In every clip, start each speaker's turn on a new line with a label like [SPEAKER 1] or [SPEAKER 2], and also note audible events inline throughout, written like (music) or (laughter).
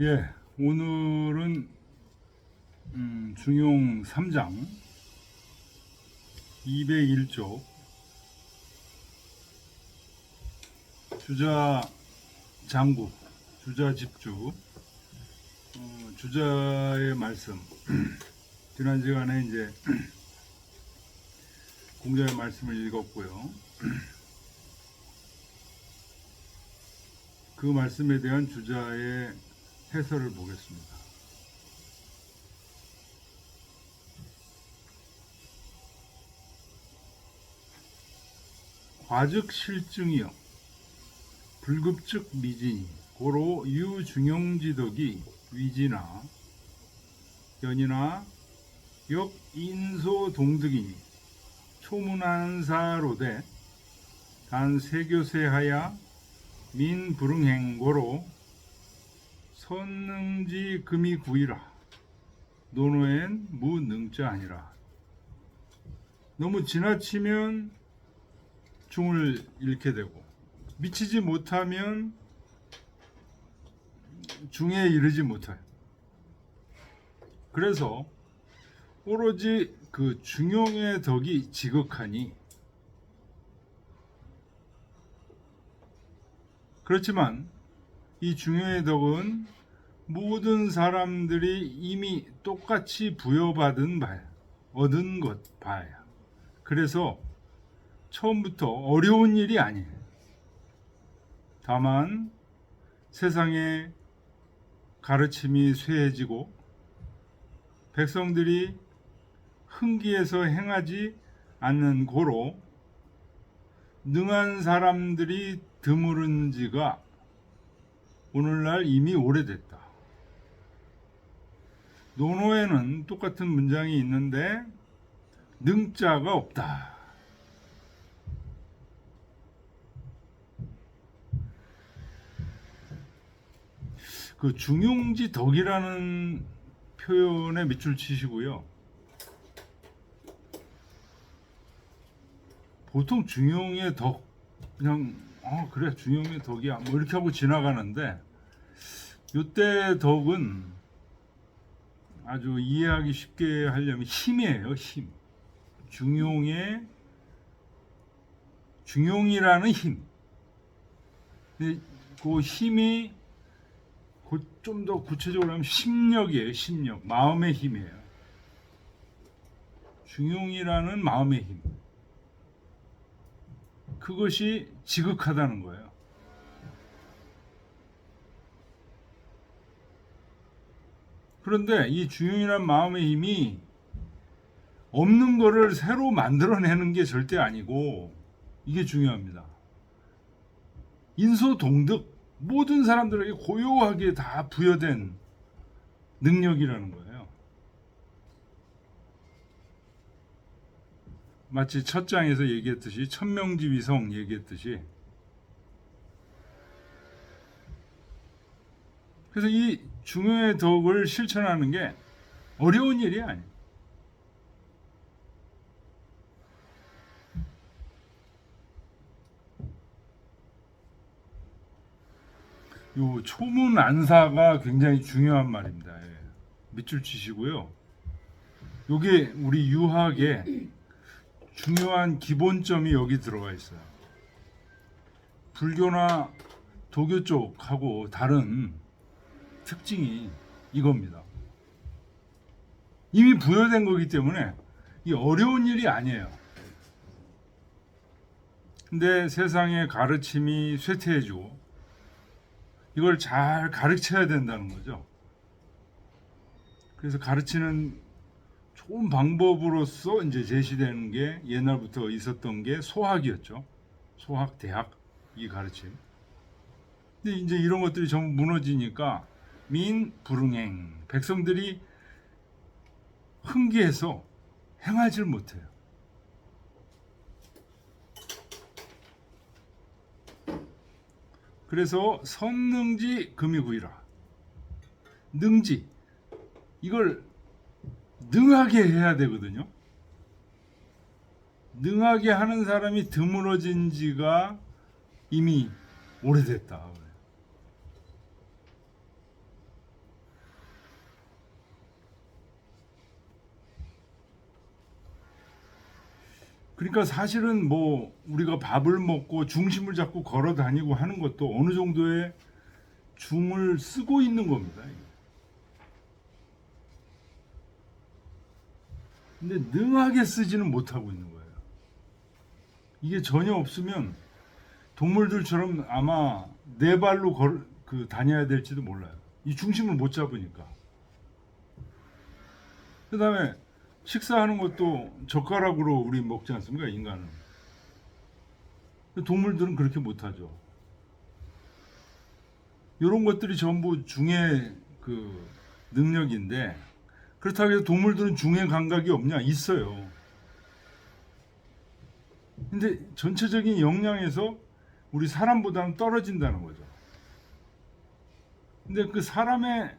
[SPEAKER 1] 예, 오늘은 음, 중용 3장 201쪽 주자 장구, 주자 집주, 어, 주자의 말씀 (clears throat) 지난 시간에 이제 (clears throat) 공자의 말씀을 읽었고요. (clears throat) 그 말씀에 대한 주자의 해설을 보겠습니다. 과즉 실증이요 불급즉 미진이 고로 유중용지덕이 위지나 연이나 역 인소 동득이니 초문한사로되 단 세교세하야 민불응행고로 선능지 금이 구이라 노노엔 무능자 아니라 너무 지나치면 중을 잃게 되고 미치지 못하면 중에 이르지 못해요. 그래서 오로지 그 중용의 덕이 지극하니 그렇지만 이 중용의 덕은 모든 사람들이 이미 똑같이 부여받은 바야, 얻은 것 바야. 그래서 처음부터 어려운 일이 아니에요. 다만 세상에 가르침이 쇠해지고 백성들이 흥기에서 행하지 않는 고로 능한 사람들이 드물은 지가 오늘날 이미 오래됐다. 논어에는 똑같은 문장이 있는데 능자가 없다. 그 중용지 덕이라는 표현에 밑줄 치시고요. 보통 중용의 덕 그냥 어 그래 중용의 덕이야 뭐 이렇게 하고 지나가는데 요때 덕은 아주 이해하기 쉽게 하려면 힘이에요 힘. 중용의 중용이라는 힘. 근데 그 힘이 좀 더 구체적으로 하면 심력이에요 심력. 마음의 힘이에요. 중용이라는 마음의 힘. 그것이 지극하다는 거예요. 그런데 이 중용이란 마음의 힘이 없는 거를 새로 만들어내는 게 절대 아니고 이게 중요합니다. 인소동득 모든 사람들에게 고요하게 다 부여된 능력이라는 거예요. 마치 첫 장에서 얘기했듯이 천명지위성 얘기했듯이 그래서 이 중요의 덕을 실천하는 게 어려운 일이 아니에요. 요 초문 안사가 굉장히 중요한 말입니다. 예. 밑줄 치시고요. 요게 우리 유학의 중요한 기본점이 여기 들어가 있어요. 불교나 도교 쪽하고 다른 특징이 이겁니다. 이미 부여된 거기 때문에 이 어려운 일이 아니에요. 근데 세상의 가르침이 쇠퇴해지고 이걸 잘 가르쳐야 된다는 거죠. 그래서 가르치는 좋은 방법으로서 이제 제시되는 게 옛날부터 있었던 게 소학이었죠. 소학, 대학 이 가르침. 근데 이제 이런 것들이 전부 무너지니까 민 불응행 백성들이 흥기해서 행하지 못해요. 그래서 선능지 금이구이라 능지 이걸 능하게 해야 되거든요. 능하게 하는 사람이 드물어진 지가 이미 오래됐다. 그러니까 사실은 뭐 우리가 밥을 먹고 중심을 잡고 걸어 다니고 하는 것도 어느 정도의 중을 쓰고 있는 겁니다. 근데 능하게 쓰지는 못하고 있는 거예요. 이게 전혀 없으면 동물들처럼 아마 네 발로 걸, 그 다녀야 될지도 몰라요. 이 중심을 못 잡으니까. 그 다음에 식사하는 것도 젓가락으로 우리 먹지 않습니까? 인간은. 동물들은 그렇게 못하죠. 이런 것들이 전부 중의 그 능력인데 그렇다고 해서 동물들은 중의 감각이 없냐? 있어요. 근데 전체적인 역량에서 우리 사람보다는 떨어진다는 거죠. 근데 그 사람의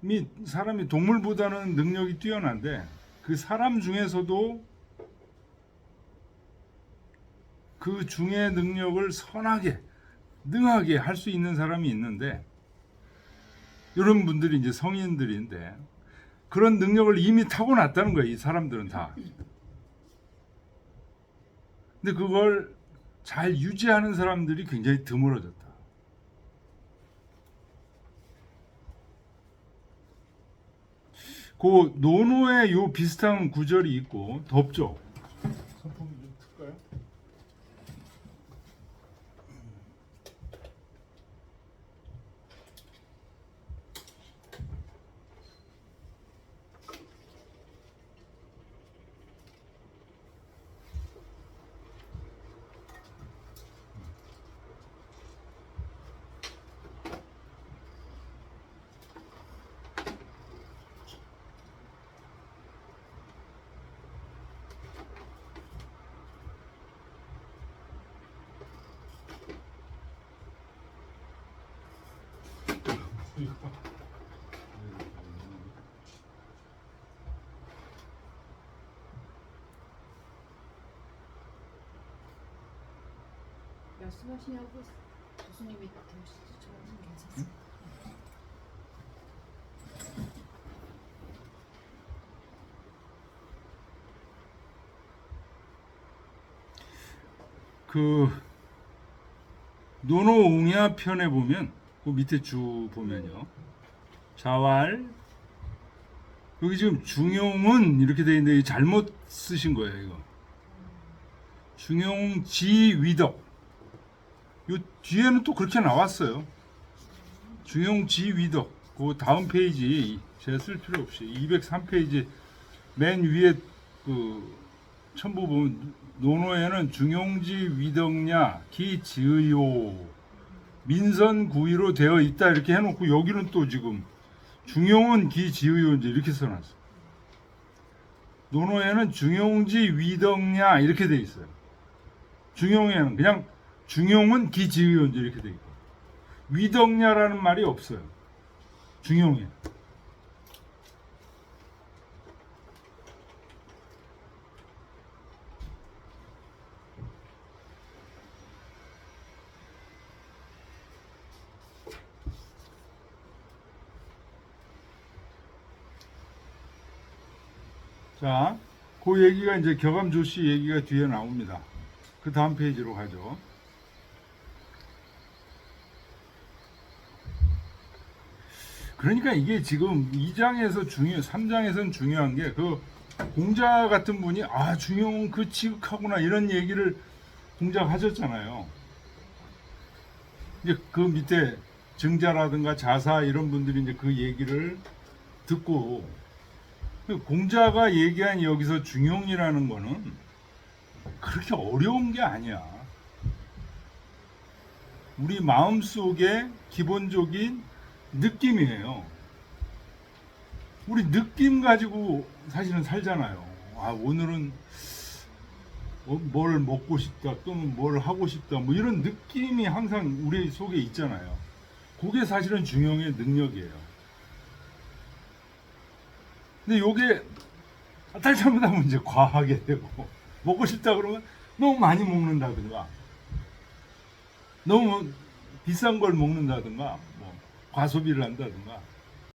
[SPEAKER 1] 미 사람이 동물보다는 능력이 뛰어난데 그 사람 중에서도 그 중의 능력을 선하게 능하게 할 수 있는 사람이 있는데 이런 분들이 이제 성인들인데 그런 능력을 이미 타고났다는 거예요. 이 사람들은 다. 근데 그걸 잘 유지하는 사람들이 굉장히 드물어졌다. 그 노노에 요 비슷한 구절이 있고 덥죠. 선풍기 좀 틀까요?
[SPEAKER 2] 말씀하시냐고 교수님이 들으시죠? 저는 괜찮습니다.
[SPEAKER 1] 그 노노옹야 편에 보면 그 밑에 주 보면요. 자왈 여기 지금 중용은 이렇게 돼 있는데 잘못 쓰신 거예요 이거. 중용 지위덕. 요 뒤에는 또 그렇게 나왔어요. 중용 지위덕. 그 다음 페이지 제가 쓸 필요 없이 203페이지 맨 위에 그 첨부 보면 노노에는 중용지 위덕냐 기지의요 민선 구의로 되어 있다 이렇게 해놓고 여기는 또 지금 중용은 기지의요 이제 이렇게 써놨어. 노노에는 중용지 위덕냐 이렇게 돼 있어요. 중용에는 그냥 중용은 기지의요 이제 이렇게 돼 있고 위덕냐라는 말이 없어요. 중용에. 자, 그 얘기가 이제 격암 조씨 얘기가 뒤에 나옵니다. 그 다음 페이지로 가죠. 그러니까 이게 지금 2장에서 중요, 3장에서는 중요한 게 그 공자 같은 분이 아 중용 그 지극하구나 이런 얘기를 공자가 하셨잖아요. 이제 그 밑에 증자라든가 자사 이런 분들이 이제 그 얘기를 듣고 그 공자가 얘기한 여기서 중용이라는 거는 그렇게 어려운 게 아니야. 우리 마음 속에 기본적인 느낌이에요. 우리 느낌 가지고 사실은 살잖아요. 아, 오늘은 어, 뭘 먹고 싶다, 또는 뭘 하고 싶다, 뭐 이런 느낌이 항상 우리 속에 있잖아요. 그게 사실은 중용의 능력이에요. 근데 요게 딸 잘못하면 이제 과하게 되고 먹고 싶다 그러면 너무 많이 먹는다든가 너무 비싼 걸 먹는다든가 뭐 과소비를 한다든가